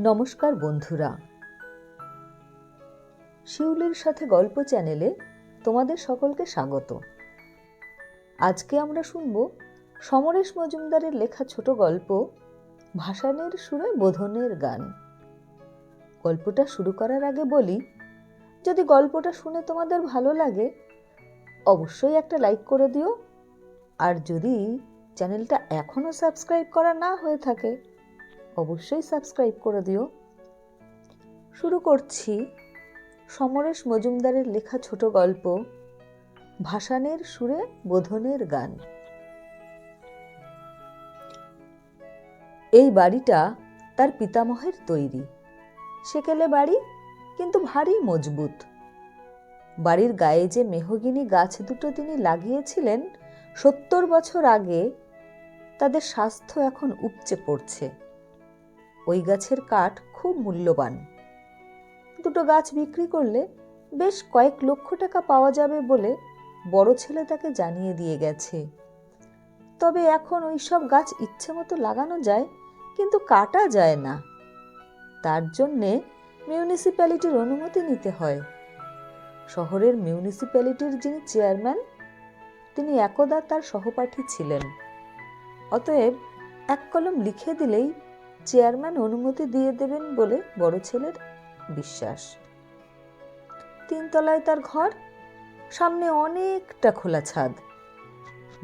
নমস্কার বন্ধুরা। শিউলির সাথে গল্প চ্যানেলে তোমাদের সকলকে স্বাগত। আজকে আমরা শুনব সমরেশ মজুমদারের লেখা ছোট গল্প ভাসানের সুরে বোধনের গান। গল্পটা শুরু করার আগে বলি, যদি গল্পটা শুনে তোমাদের ভালো লাগে, অবশ্যই একটা লাইক করে দিও। আর যদি চ্যানেলটা এখনও সাবস্ক্রাইব করা না হয়ে থাকে অবশ্যই সাবস্ক্রাইব করে দিও। শুরু করছি সমরেশ মজুমদারের লেখা ছোট গল্প, ভাসানের সুরে বোধনের গান। এই বাড়িটা তার পিতামহের তৈরি। সেকেলে বাড়ি, কিন্তু ভারী মজবুত। বাড়ির গায়ে যে মেহগিনি গাছ দুটো তিনি লাগিয়েছিলেন, সত্তর বছর আগে তাদের স্বাস্থ্য এখন উপচে পড়ছে। ওই গাছের কাঠ খুব মূল্যবান। দুটো গাছ বিক্রি করলে বেশ কয়েক লক্ষ টাকা পাওয়া যাবে বলে বড় ছেলে তাকে জানিয়ে দিয়ে গেছে। তবে এখন ওই সব গাছ ইচ্ছে মতো লাগানো যায়, কিন্তু কাটা যায় না। তার জন্যে মিউনিসিপ্যালিটির অনুমতি নিতে হয়। শহরের মিউনিসিপ্যালিটির যিনি চেয়ারম্যান, তিনি একদা তার সহপাঠী ছিলেন। অতএব এক কলম লিখে দিলেই চেয়ারম্যান অনুমতি দিয়ে দেবেন বলে বড় ছেলের বিশ্বাস। তিনতলায় তার ঘর, সামনে অনেকটা খোলা ছাদ।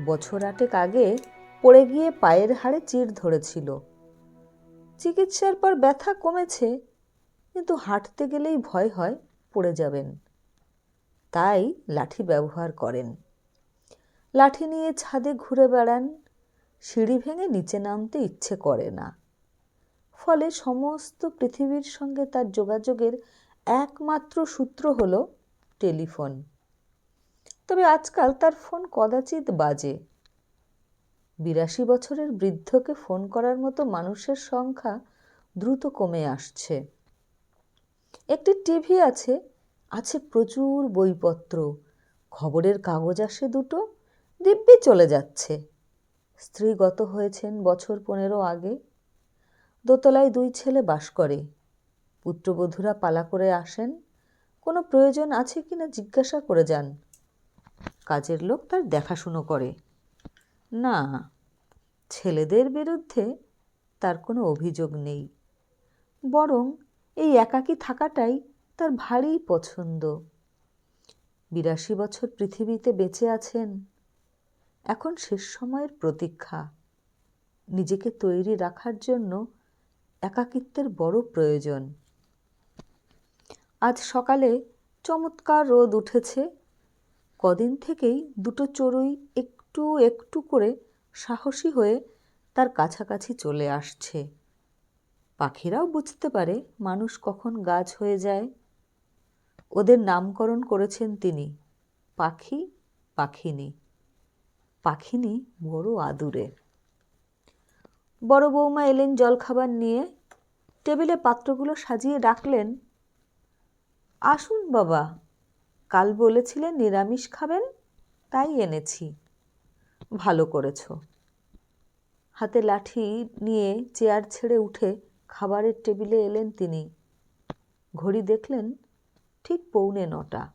বছর আটেক আগে পড়ে গিয়ে পায়ের হাড়ে চির ধরেছিল। চিকিৎসার পর ব্যথা কমেছে, কিন্তু হাঁটতে গেলেই ভয় হয়, পড়ে যাবেন। তাই লাঠি ব্যবহার করেন। লাঠি নিয়ে ছাদে ঘুরে বেড়ান, সিঁড়ি ভেঙে নিচে নামতে ইচ্ছে করে না। ফলে সমস্ত পৃথিবীর সঙ্গে তার যোগাযোগের একমাত্র সূত্র হল টেলিফোন। তবে আজকাল তার ফোন কদাচিৎ বাজে। বিরাশি বছরের বৃদ্ধকে ফোন করার মতো মানুষের সংখ্যা দ্রুত কমে আসছে। একটি টিভি আছে আছে প্রচুর বইপত্র। খবরের কাগজ আসে দুটো, দিব্যি চলে যাচ্ছে। স্ত্রী গত হয়েছেন বছর পনেরো আগে। দোতলায় দুই ছেলে বাস করে। পুত্রবধূরা পালা করে আসেন। কোনো প্রয়োজন আছে কি না জিজ্ঞাসা করে যান। কাজের লোক তার দেখাশুনো করে। না, ছেলেদের বিরুদ্ধে তার কোনো অভিযোগ নেই। বরং এই একাকী থাকাটাই তার ভারী পছন্দ। বিরাশি বছর পৃথিবীতে বেঁচে আছেন। এখন শেষ সময়ের প্রতীক্ষা। নিজেকে তৈরি রাখার জন্য একাকিত্বের বড় প্রয়োজন। আজ সকালে চমৎকার রোদ উঠেছে। কদিন থেকেই দুটো চড়ুই একটু একটু করে সাহসী হয়ে তার কাছাকাছি চলে আসছে। পাখিরাও বুঝতে পারে মানুষ কখন গাছ হয়ে যায়। ওদের নামকরণ করেছেন তিনি, পাখি পাখিনী। পাখিনী বড় আদুরে। বড় বৌমা এলেন জলখাবার নিয়ে। টেবিলে পাত্রগুলো সাজিয়ে ডাকলেন আসুন বাবা, কাল বলেছিলেন নিরামিষ খাবেন, তাই এনেছি। ভালো করেছ। হাতে লাঠি নিয়ে চেয়ার ছেড়ে উঠে খাবারের টেবিলে এলেন তিনি। ঘড়ি দেখলেন ঠিক পৌনে নটা।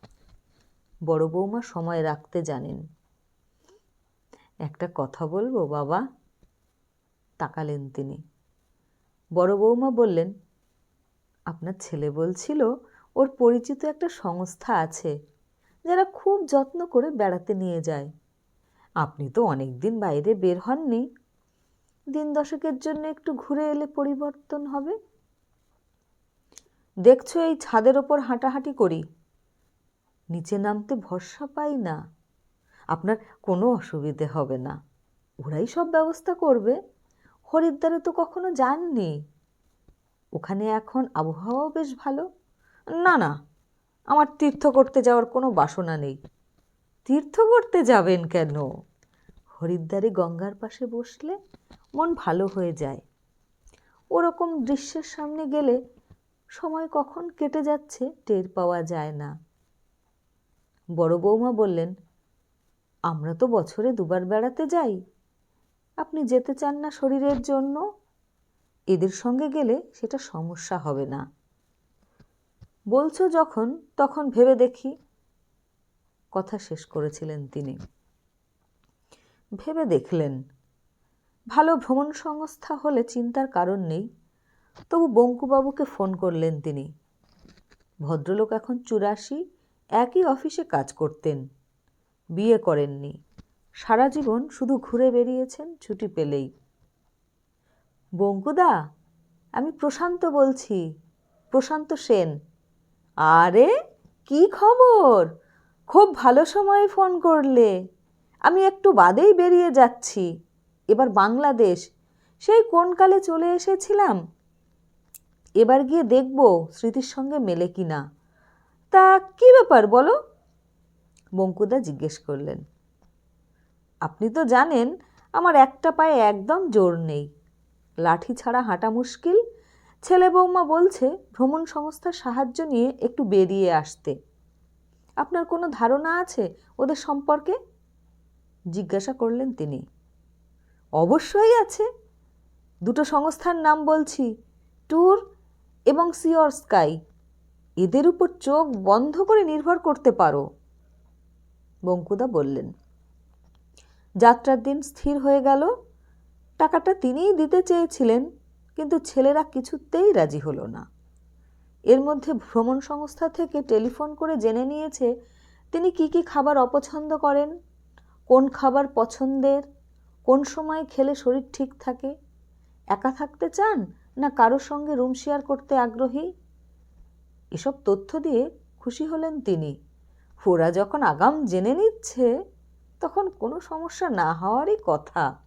বড় বৌমা সময় রাখতে জানেন। একটা কথা বলব বাবা তাকালেন তিনি। বড় বৌমা বললেন, আপনার ছেলে বলছিল, ওর পরিচিত একটা সংস্থা আছে, যারা খুব যত্ন করে বেড়াতে নিয়ে যায়। আপনি তো অনেক দিন বাইরে বের হননি। দিন দশকের জন্য একটু ঘুরে এলে পরিবর্তন হবে। দেখছ, এই ছাদের ওপর হাঁটাহাঁটি করি। নিচে নামতে ভরসা পাই না। আপনার কোনো অসুবিধে হবে না। ওরাই সব ব্যবস্থা করবে। হরিদ্বারে তো কখনো যাননি। ওখানে এখন আবহাওয়াও বেশ ভালো। না না, আমার তীর্থ করতে যাওয়ার কোনো বাসনা নেই। তীর্থ করতে যাবেন কেন? হরিদ্বারে গঙ্গার পাশে বসলে মন ভালো হয়ে যায়। ওরকম দৃশ্যের সামনে গেলে সময় কখন কেটে যাচ্ছে টের পাওয়া যায় না। বড় বৌমা বললেন, আমরা তো বছরে দুবার বেড়াতে যাই। আপনি যেতে চান না শরীরের জন্য? এদের সঙ্গে গেলে সেটা সমস্যা হবে না। বলছো যখন, তখন ভেবে দেখি। কথা শেষ করেছিলেন তিনি। ভেবে দেখলেন। ভালো ভ্রমণ সংস্থা হলে চিন্তার কারণ নেই। তবু বঙ্কুবাবুকে ফোন করলেন তিনি। ভদ্রলোক এখন চুরাশি, একই অফিসে কাজ করতেন। বিয়ে করেননি। সারা জীবন শুধু ঘুরে বেরিয়েছেন ছুটি পেলেই। বঙ্কুদা, আমি প্রশান্ত বলছি। প্রশান্ত সেন। আরে, কি খবর? খুব ভালো সময়ে ফোন করলে। আমি একটু বাদেই বেরিয়ে যাচ্ছি। এবার বাংলাদেশ। সেই কোন কালে চলে এসেছিলাম? এবার গিয়ে দেখব স্মৃতির সঙ্গে মেলে কি না তা কি ব্যাপার বলো? বঙ্কুদা জিজ্ঞেস করলেন। আপনি তো জানেন, আমার একটা পায়ে একদম জোর নেই। লাঠি ছাড়া হাঁটা মুশকিল। ছেলে বৌমা বলছে, ভ্রমণ সংস্থার সাহায্য নিয়ে একটু বেরিয়ে আসতে। আপনার কোনো ধারণা আছে ওদের সম্পর্কে? জিজ্ঞাসা করলেন তিনি। অবশ্যই আছে। দুটো সংস্থার নাম বলছি, ট্যুর এবং সিওর স্কাই। এদের উপর চোখ বন্ধ করে নির্ভর করতে পারো। বঙ্কুদা বললেন যাত্রার দিন স্থির হয়ে গেল। টাকাটা তিনিই দিতে চেয়েছিলেন, কিন্তু ছেলেরা কিছুতেই রাজি হলো না। এর মধ্যে ভ্রমণ সংস্থা থেকে টেলিফোন করে জেনে নিয়েছে, তিনি কি কি খাবার অপছন্দ করেন, কোন খাবার পছন্দের, কোন সময় খেলে শরীর ঠিক থাকে, একা থাকতে চান না কারোর সঙ্গে রুম শেয়ার করতে আগ্রহী? এসব তথ্য দিয়ে খুশি হলেন তিনি। ওরা যখন আগাম জেনে নিচ্ছে তখন কোনো সমস্যা না হওয়ারই কথা।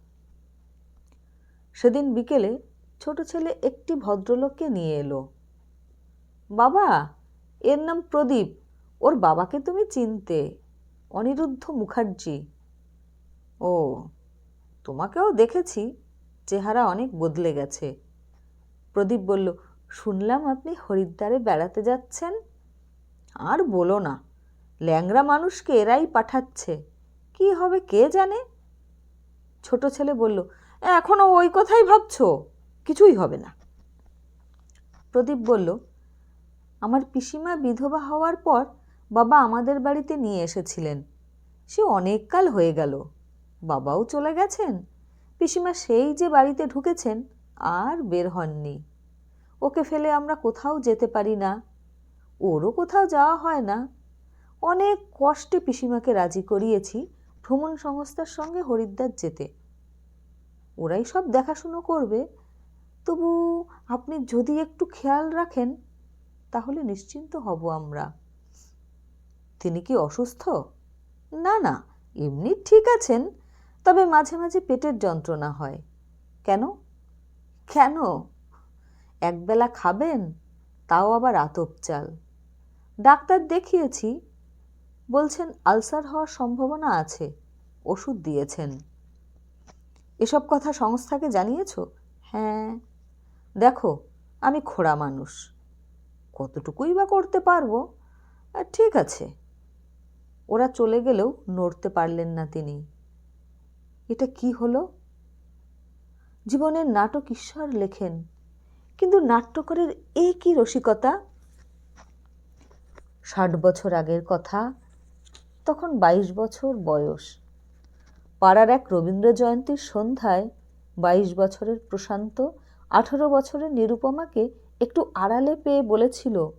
সেদিন বিকেলে ছোট ছেলে একটি ভদ্রলোককে নিয়ে এলো। বাবা, এর নাম প্রদীপ। ওর বাবাকে তুমি চিনতে। অনিরুদ্ধ মুখার্জি। ও, তোমাকেও দেখেছি। চেহারা অনেক বদলে গেছে। প্রদীপ বলল, শুনলাম আপনি হরিদ্বারে বেড়াতে যাচ্ছেন? আর বলো না ল্যাংরা মানুষকে এরাই পাঠাচ্ছে। কি হবে কে জানে? ছোট ছেলে বলল এখনও ওই কথাই ভাবছ? কিছুই হবে না। প্রদীপ বলল, আমার পিসিমা বিধবা হওয়ার পর বাবা আমাদের বাড়িতে নিয়ে এসেছিলেন। সে অনেক কাল হয়ে গেল, বাবাও চলে গেছেন। পিসিমা সেই যে বাড়িতে ঢুকেছেন, আর বের হননি। ওকে ফেলে আমরা কোথাও যেতে পারি না, ওরও কোথাও যাওয়া হয় না। অনেক কষ্টে পিসিমাকে রাজি করিয়েছি ভ্রমণ সংস্থার সঙ্গে হরিদ্বার যেতে। ওরাই সব দেখাশুনো করবে। তবু আপনি যদি একটু খেয়াল রাখেন, তাহলে নিশ্চিন্ত হব আমরা। তিনি কি অসুস্থ? না না, এমনি ঠিক আছেন, তবে মাঝে মাঝে পেটের যন্ত্রণা হয়। কেন? কেন? একবেলা খাবেন, তাও আবার আতপ চাল। ডাক্তার দেখিয়েছি বলছেন, আলসার হওয়ার সম্ভাবনা আছে। ওষুধ দিয়েছেন। এসব কথা সংস্থাকে জানিয়েছ? হ্যাঁ। দেখো, আমি খোড়া মানুষ। কতটুকুই বা করতে পারব? ঠিক আছে। ওরা চলে গেলেও নড়তে পারলেন না তিনি। এটা কি হলো? জীবনের নাটক ঈশ্বর লেখেন, কিন্তু নাট্যকরের এ কি রসিকতা? ষাট বছর আগের কথা তখন বাইশ বছর বয়স। পাড়ার এক রবীন্দ্র জয়ন্তীর সন্ধ্যায় বাইশ বছরের প্রশান্ত আঠারো বছরের নিরুপমাকে একটু আড়ালে পেয়ে বলেছিল,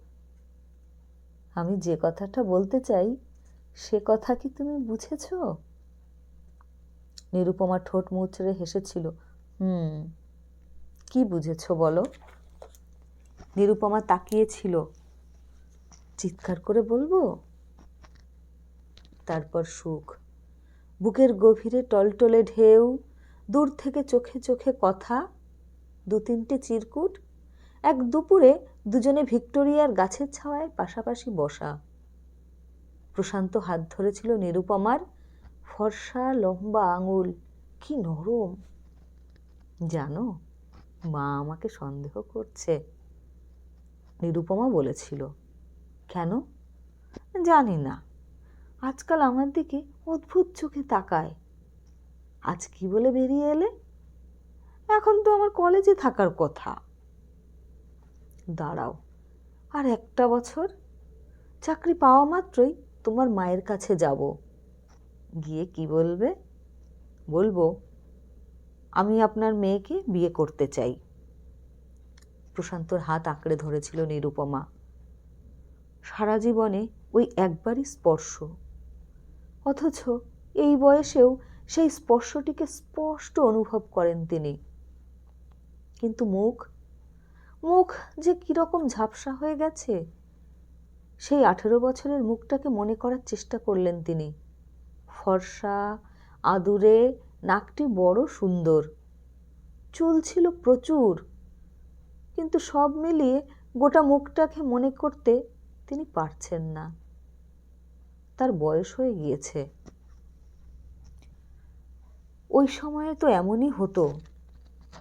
আমি যে কথাটা বলতে চাই, সে কথা কি তুমি বুঝেছ? নিরুপমা ঠোঁট মুচড়ে হেসেছিল, হুম, কি বুঝেছ বলো? নিরুপমা তাকিয়েছিল চিৎকার করে বলব? তারপর সুখ। বুকের গভীরে টলটলে ঢেউ, দূর থেকে চোখে চোখে কথা দু তিনটে চিরকুট, এক দুপুরে দুজনে ভিক্টোরিয়ার গাছের ছাওয়ায় পাশাপাশি বসা। প্রশান্ত হাত ধরেছিল নিরুপমার ফর্সা লম্বা আঙুল। কি নরম। জানো, মা আমাকে সন্দেহ করছে। নিরুপমা বলেছিল, কেন? জানি না। আজকাল আমার দিকে অদ্ভুত চোখে তাকায়। আজ কি বলে বেরিয়ে এলে? এখন তো আমার কলেজে থাকার কথা। দাঁড়াও, আর একটা বছর? চাকরি পাওয়া মাত্রই তোমার মায়ের কাছে যাব। গিয়ে কি বলবে? বলব, আমি আপনার মেয়েকে বিয়ে করতে চাই। প্রশান্তর হাত আঁকড়ে ধরেছিল নিরুপমা। সারা জীবনে ওই একবারই স্পর্শ। অথচ এই বয়সেও সেই স্পর্শটিকে স্পষ্ট অনুভব করেন তিনি। কিন্তু মুখ? মুখ যে কীরকম ঝাপসা হয়ে গেছে? সেই আঠেরো বছরের মুখটাকে মনে করার চেষ্টা করলেন তিনি। ফর্সা, আদুরে, নাকটি বড় সুন্দর। চুল ছিল প্রচুর। কিন্তু সব মিলিয়ে গোটা মুখটাকে মনে করতে তিনি পারছেন না। তার বয়স হয়ে গিয়েছে। ওই সময়ে তো এমনই হতো।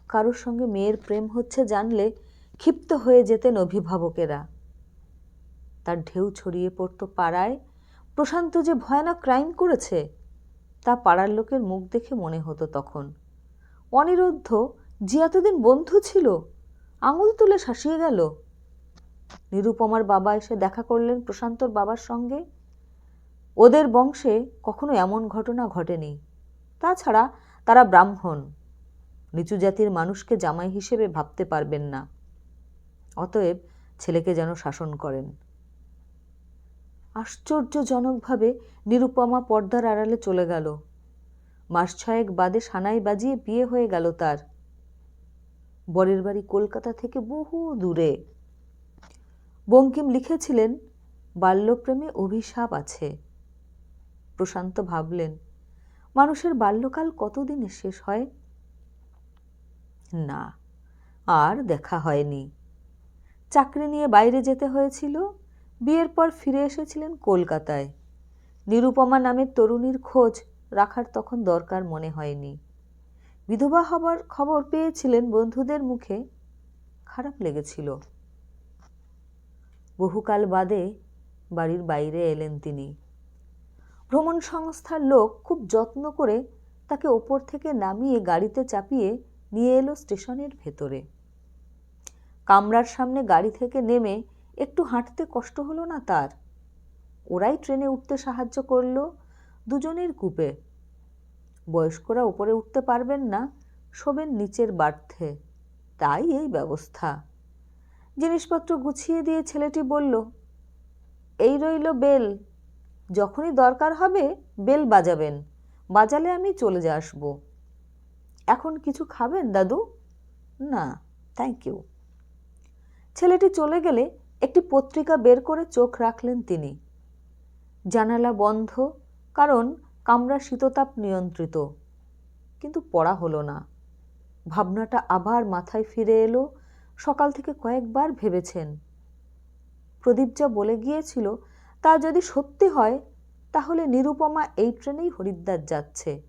কারোর সঙ্গে মেয়ের প্রেম হচ্ছে জানলে ক্ষিপ্ত হয়ে যেতেন অভিভাবকেরা। তার ঢেউ ছড়িয়ে পড়তো পাড়ায়। প্রশান্ত যে ভয়ানক ক্রাইম করেছে, তা পাড়ার লোকের মুখ দেখে মনে হতো তখন। অনিরুদ্ধ, যে এতদিন বন্ধু ছিল, আঙুল তুলে শাসিয়ে গেল? নিরুপমার বাবা এসে দেখা করলেন প্রশান্তর বাবার সঙ্গে। ওদের বংশে কখনো এমন ঘটনা ঘটেনি। তাছাড়া তারা ব্রাহ্মণ। নিচু জাতির মানুষকে জামাই হিসেবে ভাবতে পারবেন না। অতএব ছেলেকে যেন শাসন করেন। আশ্চর্যজনকভাবে নিরুপমা পর্দার আড়ালে চলে গেল। মাস ছয়েক বাদে সানাই বাজিয়ে বিয়ে হয়ে গেল তার। বরের বাড়ি কলকাতা থেকে বহু দূরে। বঙ্কিম লিখেছিলেন, বাল্যপ্রেমে অভিশাপ আছে। প্রশান্ত ভাবলেন, মানুষের বাল্যকাল কতদিনে শেষ হয়? না, আর দেখা হয়নি। চাকরি নিয়ে বাইরে যেতে হয়েছিল, বিয়ের পর ফিরে এসেছিলেন কলকাতায়। নিরুপমা নামের তরুণীর খোঁজ রাখার তখন দরকার মনে হয়নি। বিধবা হবার খবর পেয়েছিলেন বন্ধুদের মুখে, খারাপ লেগেছিল। বহুকাল বাদে বাড়ির বাইরে এলেন তিনি। ভ্রমণ সংস্থার লোক খুব যত্ন করে তাকে ওপর থেকে নামিয়ে গাড়িতে চাপিয়ে নিয়ে এলো স্টেশনের ভেতরে। কামরার সামনে গাড়ি থেকে নেমে একটু হাঁটতে কষ্ট হলো না তার। ওরাই ট্রেনে উঠতে সাহায্য করল দুজনের কূপে। বয়স্করা উপরে উঠতে পারবেন না, শোবেন নিচের বার্থে। তাই এই ব্যবস্থা। জিনিসপত্র গুছিয়ে দিয়ে ছেলেটি বলল, এই রইল বেল যখনই দরকার হবে, বেল বাজাবেন। বাজালে আমি চলে আসব। এখন কিছু খাবেন, দাদু? না থ্যাংক ইউ ছেলেটি চলে গেলে একটি পত্রিকা বের করে চোখ রাখলেন তিনি। জানালা বন্ধ, কারণ কামরা শীততাপ নিয়ন্ত্রিত। কিন্তু পড়া হলো না। ভাবনাটা আবার মাথায় ফিরে এলো, সকাল থেকে কয়েকবার ভেবেছেন। প্রদীপ যা বলে গিয়েছিল তা যদি সত্যি হয়, তাহলে নিরুপমা এই ট্রেনেই হরিদ্বার যাচ্ছে।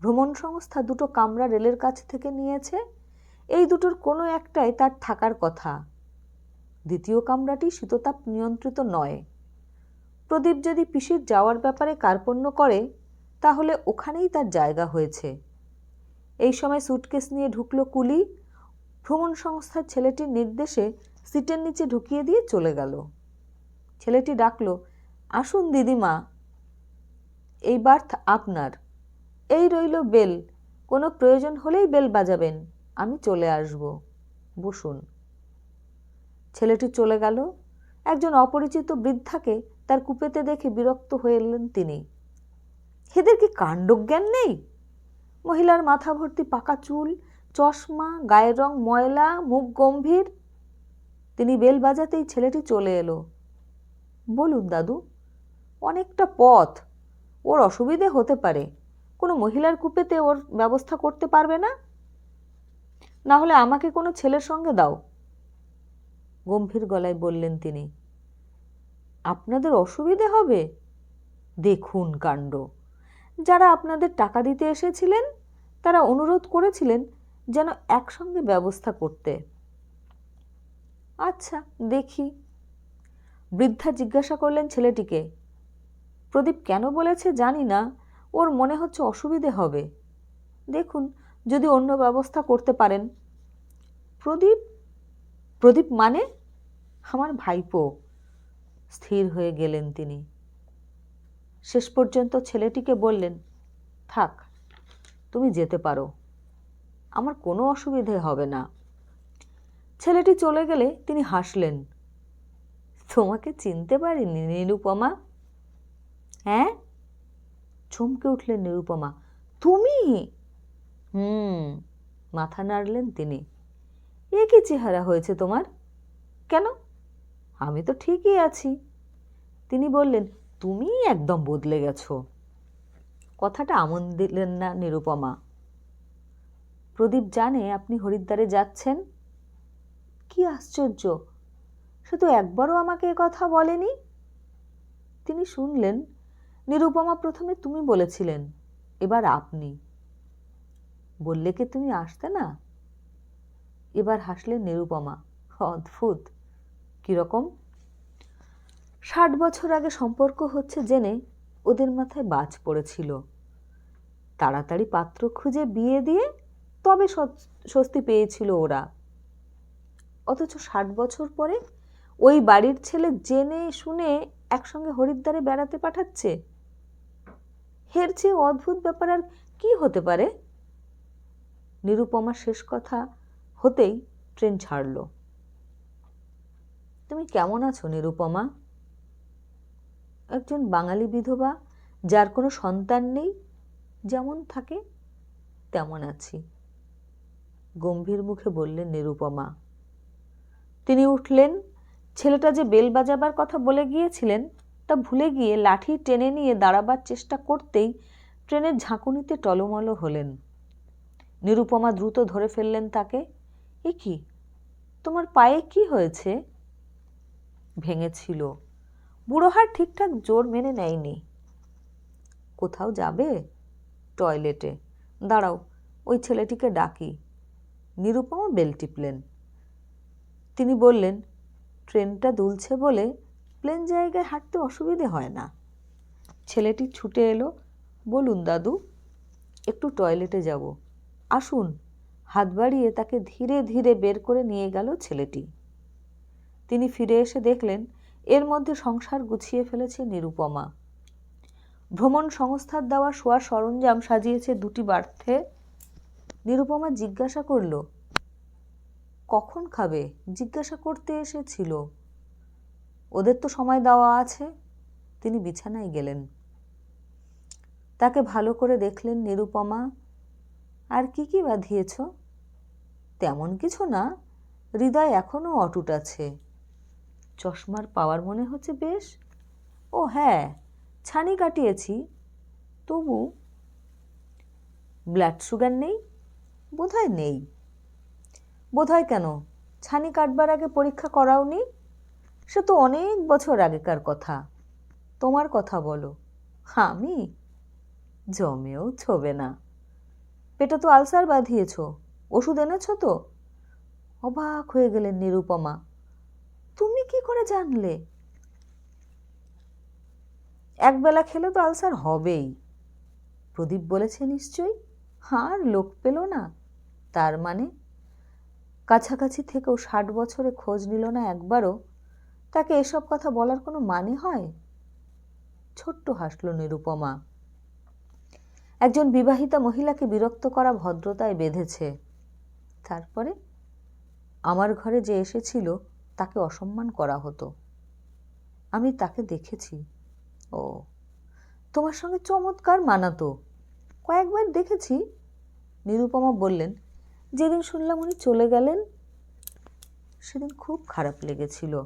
ভ্রমণ সংস্থা দুটো কামরা রেলের কাছ থেকে নিয়েছে। এই দুটোর কোনো একটাই তার থাকার কথা। দ্বিতীয় কামরাটি শীততাপ নিয়ন্ত্রিত নয়। প্রদীপ যদি পিসির যাওয়ার ব্যাপারে কার্পণ্য করে, তাহলে ওখানেই তার জায়গা হয়েছে। এই সময় সুটকেস নিয়ে ঢুকলো কুলি। ভ্রমণ সংস্থার ছেলেটির নির্দেশে সিটের নিচে ঢুকিয়ে দিয়ে চলে গেল। ছেলেটি ডাকলো, আসুন দিদিমা। এই বার্থ আপনার। এই রইল বেল। কোনো প্রয়োজন হলেই বেল বাজাবেন। আমি চলে আসব। বসুন। ছেলেটি চলে গেল। একজন অপরিচিত বৃদ্ধাকে তার কুপেতে দেখে বিরক্ত হয়ে এলেন তিনি। এদের কি কাণ্ডজ্ঞান নেই? মহিলার মাথা ভর্তি পাকা চুল, চশমা, গায়ের রং ময়লা, মুখ গম্ভীর। তিনি বেল বাজাতেই ছেলেটি চলে এলো। বলুন দাদু, অনেকটা পথ। ওর অসুবিধে হতে পারে। কোনো মহিলার কুপেতে ওর ব্যবস্থা করতে পারবে না? না হলে আমাকে কোনো ছেলের সঙ্গে দাও। গম্ভীর গলায় বললেন তিনি। আপনাদের অসুবিধে হবে? দেখুন কাণ্ড। যারা আপনাদের টাকা দিতে এসেছিলেন, তারা অনুরোধ করেছিলেন যেন একসঙ্গে ব্যবস্থা করতে। আচ্ছা দেখি। বৃদ্ধা জিজ্ঞাসা করলেন ছেলেটিকে, প্রদীপ কেন বলেছে জানি না, ওর মনে হচ্ছে অসুবিধে হবে। দেখুন, যদি অন্য ব্যবস্থা করতে পারেন। প্রদীপ? প্রদীপ মানে? আমার ভাইপো। স্থির হয়ে গেলেন তিনি। শেষ পর্যন্ত ছেলেটিকে বললেন, থাক, তুমি যেতে পারো। আমার কোনো অসুবিধে হবে না। ছেলেটি চলে গেলে তিনি হাসলেন। তোমাকে চিনতে পারিনি, নিরুপমা। হ্যাঁ? চমকে উঠলেন নিরুপমা। তুমি? হুম, মাথা নাড়লেন তিনি। এ কি চেহারা হয়েছে তোমার? কেন? আমি তো ঠিকই আছি। তিনি বললেন, তুমি একদম বদলে গেছো। কথাটা আমন দিলেন না নিরুপমা। প্রদীপ জানে আপনি হরিদ্বারে যাচ্ছেন। কি আশ্চর্য! তো একবারও আমাকে কথা বলেনি? তিনি শুনলেন, নিরুপমা প্রথমে তুমি বলেছিলেন, এবার আপনি। বললে কি তুমি আসতে না? এবার হাসলেন নিরুপমা। অদ্ভুত। কীরকম ষাট বছর আগে সম্পর্ক হচ্ছে জেনে ওদের মাথায় বাজ পড়েছিল। তাড়াতাড়ি পাত্র খুঁজে বিয়ে দিয়ে তবে স্বস্তি পেয়েছিল ওরা। অথচ ষাট বছর পরে ওই বাড়ির ছেলে জেনে শুনে একসঙ্গে হরিদ্বারে বেড়াতে পাঠাচ্ছে? হের চেয়ে অদ্ভুত ব্যাপার আর কি হতে পারে? নিরুপমা শেষ কথা হতেই ট্রেন ছাড়ল। তুমি কেমন আছো, নিরুপমা? একজন বাঙালি বিধবা যার কোনো সন্তান নেই, যেমন থাকে, তেমন আছি। গম্ভীর মুখে বললেন নিরুপমা। তিনি উঠলেন ছেলেটা যে বেল বাজাবার কথা বলে গিয়েছিলেন, তা ভুলে গিয়ে লাঠি টেনে নিয়ে দাঁড়াবার চেষ্টা করতেই ট্রেনের ঝাঁকুনিতে টলমলো হলেন। নিরুপমা দ্রুত ধরে ফেললেন তাকে। এ কি? তোমার পায়ে কি হয়েছে? ভেঙেছিল। বুড়োহার ঠিকঠাক জোর মেনে নেয়নি। কোথাও যাবে? টয়লেটে। দাঁড়াও, ওই ছেলেটিকে ডাকি। নিরুপমা বেল টিপলেন। তিনি বললেন ট্রেনটা দুলছে বলে প্লেন জায়গায় হাঁটতে অসুবিধে হয় না। ছেলেটি ছুটে এলো, বলুন দাদু, একটু টয়লেটে যাব। আসুন। হাত বাড়িয়ে তাকে ধীরে ধীরে বের করে নিয়ে গেল ছেলেটি। তিনি ফিরে এসে দেখলেন, এর মধ্যে সংসার গুছিয়ে ফেলেছে নিরুপমা। ভ্রমণ সংস্থার দেওয়া শোয়ার সরঞ্জাম সাজিয়েছে দুটি বার্থে। নিরুপমা জিজ্ঞাসা করল কখন খাবে? জিজ্ঞাসা করতে এসেছিল। ওদের তো সময় দেওয়া আছে। তিনি বিছানায় গেলেন। তাকে ভালো করে দেখলেন নিরুপমা। আর কি কি বাঁধিয়েছ? তেমন কিছু না। হৃদয় এখনও অটুট আছে। চশমার পাওয়ার মনে হচ্ছে বেশ। ও হ্যাঁ ছানি কাটিয়েছি। তবু ব্লাড সুগার নেই? বোধহয় নেই। বোধহয় কেন? ছানি কাটবার আগে পরীক্ষা করাওনি? সে তো অনেক বছর আগেকার কথা। তোমার কথা বলো। আমি? জমেও ছবে না। পেটে তো আলসার বাঁধিয়েছ। ওষুধ এনেছ তো? অবাক হয়ে গেলেন নিরুপমা। তুমি কি করে জানলে? একবেলা খেলে তো আলসার হবেই। প্রদীপ বলেছে নিশ্চয়ই? আর লোক পেল না। তার মানে কাছাকাছি থেকেও ষাট বছরে খোঁজ নিল না একবারও। তাকে এসব কথা বলার কোনো মানে হয়? ছোট্ট হাসল নিরুপমা। একজন বিবাহিতা মহিলাকে বিরক্ত করা ভদ্রতায় বেঁধেছে। তারপরে? আমার ঘরে যে এসেছিল, তাকে অসম্মান করা হতো। আমি তাকে দেখেছি। ও, তোমার সঙ্গে চমৎকার মানাতো। কয়েকবার দেখেছি। নিরুপমা বললেন যেদিন শুনলাম উনি চলে গেলেন, সেদিন খুব খারাপ লেগেছিল।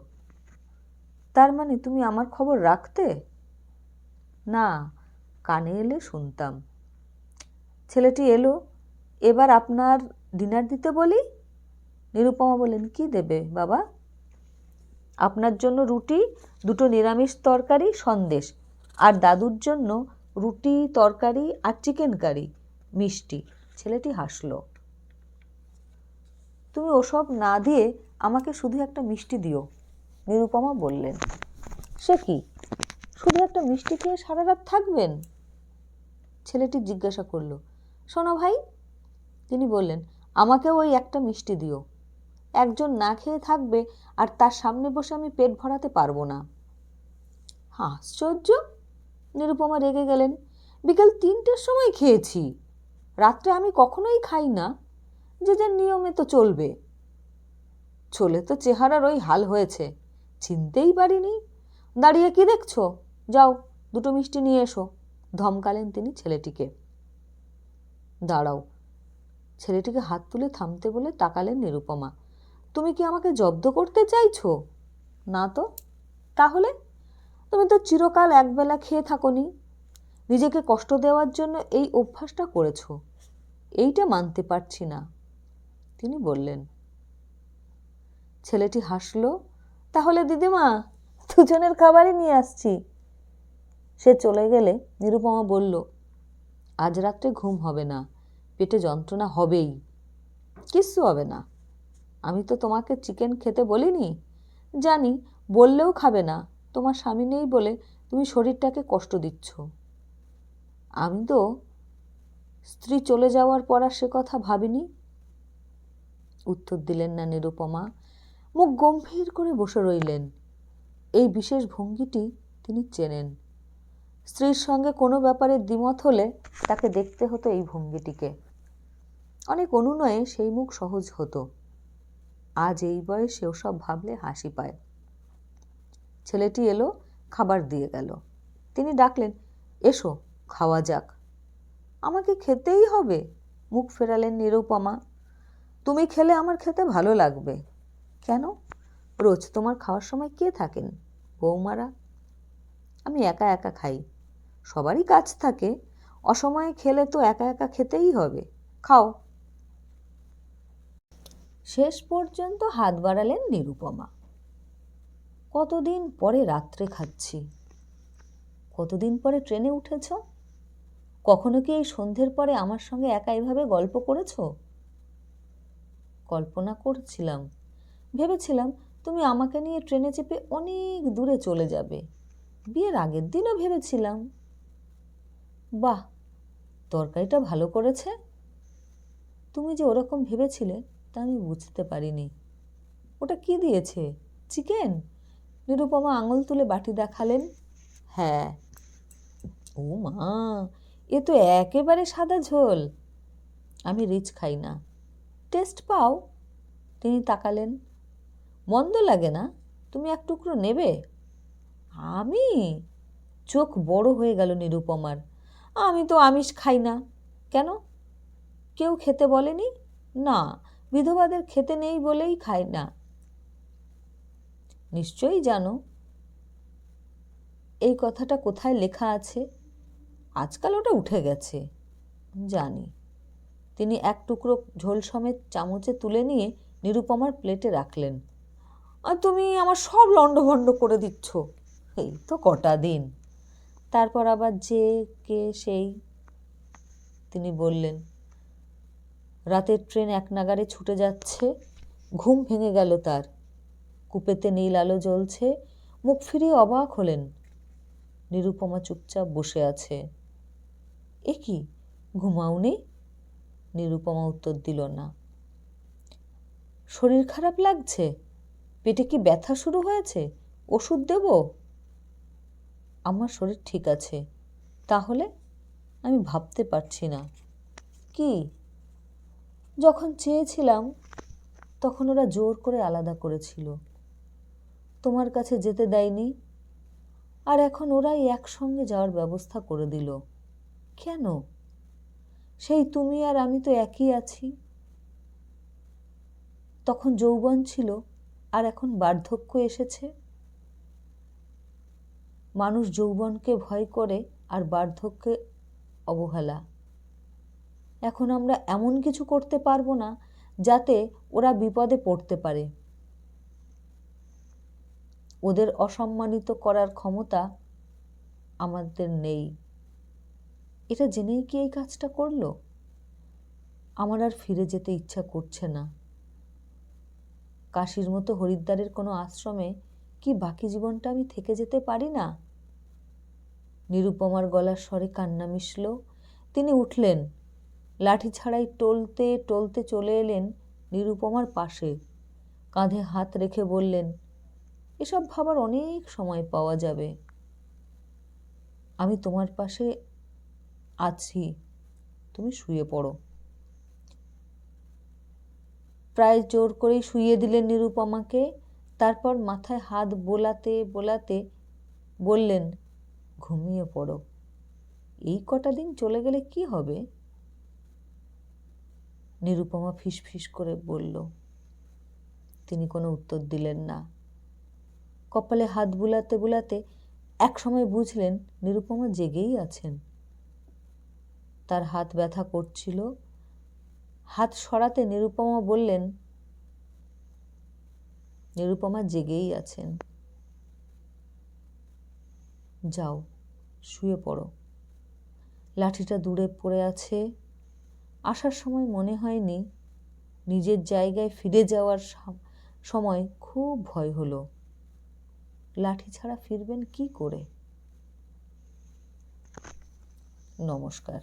তার মানে তুমি আমার খবর রাখতে? না, কানে এলে শুনতাম। ছেলেটি এলো, এবার আপনার ডিনার দিতে বলি? নিরুপমা বলেন কি দেবে বাবা? আপনার জন্য রুটি, দুটো নিরামিষ তরকারি, সন্দেশ। আর দাদুর জন্য রুটি, তরকারি আর চিকেন কারি, মিষ্টি। ছেলেটি হাসলো। তুমি ওসব না দিয়ে আমাকে শুধু একটা মিষ্টি দিও, নিরুপমা বললেন। সে কি? শুধু একটা মিষ্টি খেয়ে সারা রাত থাকবেন? ছেলেটি জিজ্ঞাসা করল, শোনো ভাই, তিনি বললেন, আমাকেও ওই একটা মিষ্টি দিও। একজন না খেয়ে থাকবে আর তার সামনে বসে আমি পেট ভরাতে পারব না। আশ্চর্য! নিরুপমা রেগে গেলেন, বিকেল তিনটের সময় খেয়েছি, রাত্রে আমি কখনোই খাই না। যে যার নিয়মে তো চলবে। চলে তো চেহারার ওই হাল হয়েছে। চিনতেই পারিনি। দাঁড়িয়ে কি দেখছ? যাও, দুটো মিষ্টি নিয়ে এসো। ধমকালেন তিনি ছেলেটিকে। দাঁড়াও। ছেলেটিকে হাত তুলে থামতে বলে তাকালেন নিরুপমা। তুমি কি আমাকে জব্দ করতে চাইছো? না তো। তাহলে? তুমি তো চিরকাল একবেলা খেয়ে থাকোনি। নিজেকে কষ্ট দেওয়ার জন্য এই অভ্যাসটা করেছ। এইটা মানতে পারছি না। তিনি বললেন, ছেলেটি হাসলো, তাহলে দিদিমা, দুজনের খাবারই নিয়ে আসছি। সে চলে গেলে নিরুপমা বলল, আজ রাত্রে ঘুম হবে না, পেটে যন্ত্রণা হবেই। কিচ্ছু হবে না। আমি তো তোমাকে চিকেন খেতে বলিনি। জানি, বললেও খাবে না। তোমার স্বামী নেই বলে তুমি শরীরটাকে কষ্ট দিচ্ছ। আমি তো স্ত্রী চলে যাওয়ার পর আর সে কথা ভাবিনি। উত্তর দিলেন না নিরুপমা। মুখ গম্ভীর করে বসে রইলেন। এই বিশেষ ভঙ্গিটি তিনি চেনেন। স্ত্রীর সঙ্গে কোনো ব্যাপারে দ্বিমত হলে তাকে দেখতে হতো এই ভঙ্গিটিকে। অনেক অনুনয়ে সেই মুখ সহজ হতো। আজ এই বয়সে ওসব ভাবলে হাসি পায়। ছেলেটি এলো, খাবার দিয়ে গেল। তিনি ডাকলেন, এসো, খাওয়া যাক। আমাকে খেতেই হবে। মুখ ফেরালেন নিরুপমা। তুমি খেলে আমার খেতে ভালো লাগবে। কেন? রোজ তোমার খাওয়ার সময় কে থাকেন? বৌমারা? আমি একা একা খাই। সবারই কাজ থাকে। অসময়ে খেলে তো একা একা খেতেই হবে। খাও। শেষ পর্যন্ত হাত বাড়ালেন নিরুপমা। কতদিন পরে রাত্রে খাচ্ছি? কতদিন পরে ট্রেনে উঠেছ? কখনো কি এই সন্ধ্যের পরে আমার সঙ্গে একা এভাবে গল্প করেছ? কল্পনা করছিলাম। ভেবেছিলাম তুমি আমাকে নিয়ে ট্রেনে চেপে অনেক দূরে চলে যাবে। বিয়ের আগের দিনও ভেবেছিলাম। বাহ, তরকারিটা ভালো করেছে? তুমি যে ওরকম ভেবেছিলে তা আমি বুঝতে পারিনি। ওটা কি দিয়েছে? চিকেন? নিরুপমা আঙুল তুলে বাটি দেখালেন। হ্যাঁ। ও মা এ তো একেবারে সাদা ঝোল। আমি রিচ খাই না। টেস্ট পাও? তিনি তাকালেন। মন্দ লাগে না, তুমি এক টুকরো নেবে? আমি? চোখ বড় হয়ে গেল নিরুপমার। আমি তো আমিষ খাই না। কেন? কেউ খেতে বলেনি? না, বিধবাদের খেতে নেই বলেই খাই না। নিশ্চয়ই জানো, এই কথাটা কোথায় লেখা আছে? আজকাল ওটা উঠে গেছে। জানি। তিনি এক টুকরো ঝোল সমেত চামচে তুলে নিয়ে নিরুপমার প্লেটে রাখলেন। আর তুমি আমার সব লণ্ডভণ্ড করে দিচ্ছ। এই তো কটা দিন। তারপর আবার যে কে সেই? তিনি বললেন, রাতের ট্রেন এক নাগারে ছুটে যাচ্ছে। ঘুম ভেঙে গেল তার। কুপেতে নীল আলো জ্বলছে। মুখ ফিরিয়ে অবাক হলেন। নিরুপমা চুপচাপ বসে আছে। এ কি? ঘুমাওনি? নিরুপমা উত্তর দিল না। শরীর খারাপ লাগছে? পেটে কি ব্যথা শুরু হয়েছে? ওষুধ দেব? আমার শরীর ঠিক আছে। তাহলে আমি ভাবতে পারছি না। কি? যখন চেয়েছিলাম, তখন ওরা জোর করে আলাদা করেছিল। তোমার কাছে যেতে দেয়নি। আর এখন ওরাই একসঙ্গে যাওয়ার ব্যবস্থা করে দিল। কেন? সেই তুমি আর আমি তো একই আছি। তখন যৌবন ছিল আর এখন বার্ধক্য এসেছে। মানুষ যৌবনকে ভয় করে আর বার্ধক্যে অবহেলা। এখন আমরা এমন কিছু করতে পারব না যাতে ওরা বিপদে পড়তে পারে। ওদের অসম্মানিত করার ক্ষমতা আমাদের নেই। এটা জেনেই কি এই কাজটা করল? আমার আর ফিরে যেতে ইচ্ছা করছে না। কাশির মতো হরিদ্বারের কোনো আশ্রমে কি বাকি জীবনটা আমি থেকে যেতে পারি না? নিরুপমার গলার স্বরে কান্না মিশল। তিনি উঠলেন। লাঠি ছাড়াই টলতে টলতে চলে এলেন নিরুপমার পাশে। কাঁধে হাত রেখে বললেন, এসব ভাবার অনেক সময় পাওয়া যাবে। আমি তোমার পাশে আছি। তুমি শুয়ে পড়ো। প্রায় জোর করেই শুয়ে দিলেন নিরুপমাকে তারপর মাথায় হাত বোলাতে বোলাতে বললেন, ঘুমিয়ে পড়ো। এই কটা দিন চলে গেলে কি হবে? নিরুপমা ফিসফিস করে বলল, তিনি কোনো উত্তর দিলেন না। কপালে হাত বুলাতে বুলাতে এক সময় বুঝলেন নিরুপমা জেগেই আছেন। তার হাত ব্যথা করছিল। হাত সরাতে নিরুপমা বললেন, নিরুপমা জেগেই আছেন। যাও, শুয়ে পড়ো। লাঠিটা দূরে পড়ে আছে। আসার সময় মনে হয়নি, নিজের জায়গায় ফিরে যাওয়ার সময় খুব ভয় হলো। লাঠি ছাড়া ফিরবেন কি করে? নমস্কার।